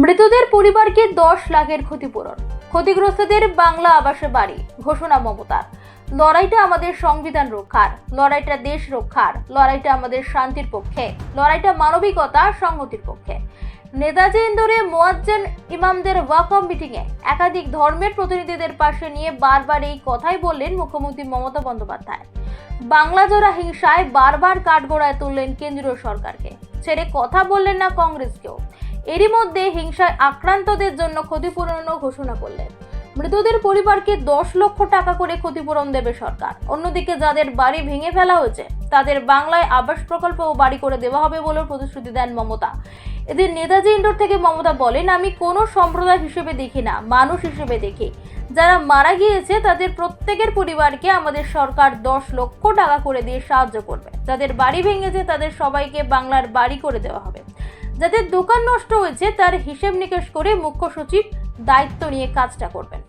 মৃতদের পরিবারকে দশ লাখের ক্ষতিপূরণ। ক্ষতিগ্রস্তদের বাংলা আবাসে বাড়ি, ঘোষণা মমতার। লড়াইটা আমাদের সংবিধান রক্ষার, লড়াইটা দেশ রক্ষার, লড়াইটা আমাদের শান্তির পক্ষে, লড়াইটা মানবিকতা, সংহতির পক্ষে। নেতাজি ইন্দোরে মোয়াজ্জেন ইমামদের ওয়াকম মিটিংয়ে একাধিক ধর্মের প্রতিনিধিদের পাশে নিয়ে বারবার এই কথাই বললেন মুখ্যমন্ত্রী মমতা বন্দ্যোপাধ্যায়। বাংলা জোড়া হিংসায় বারবার কাঠগোড়ায় তুললেন কেন্দ্রীয় সরকারকে। ছেড়ে কথা বললেন না কংগ্রেসকেও। এরই মধ্যে হিংসায় আক্রান্তদের জন্য ক্ষতিপূরণও ঘোষণা করলেন। মৃতদের পরিবারকে দশ লক্ষ টাকা করে ক্ষতিপূরণ দেবে সরকার। অন্যদিকে যাদের বাড়ি ভেঙে ফেলা হয়েছে, তাদের বাংলায় আবাস প্রকল্প ও বাড়ি করে দেওয়া হবে বলেও প্রতিশ্রুতি দেন মমতা। এদের নেতাজি ইন্ডোর থেকে মমতা বলেন, আমি কোনো সম্প্রদায় হিসেবে দেখি না, মানুষ হিসেবে দেখি। যারা মারা গিয়েছে, তাদের প্রত্যেকের পরিবারকে আমাদের সরকার দশ লক্ষ টাকা করে দিয়ে সাহায্য করবে। যাদের বাড়ি ভেঙেছে, তাদের সবাইকে বাংলার বাড়ি করে দেওয়া হবে। যাদের দোকান নষ্ট হয়েছে, তার হিসেব নিকেশ করে মুখ্য সচিব দায়িত্ব নিয়ে কাজটা করবেন।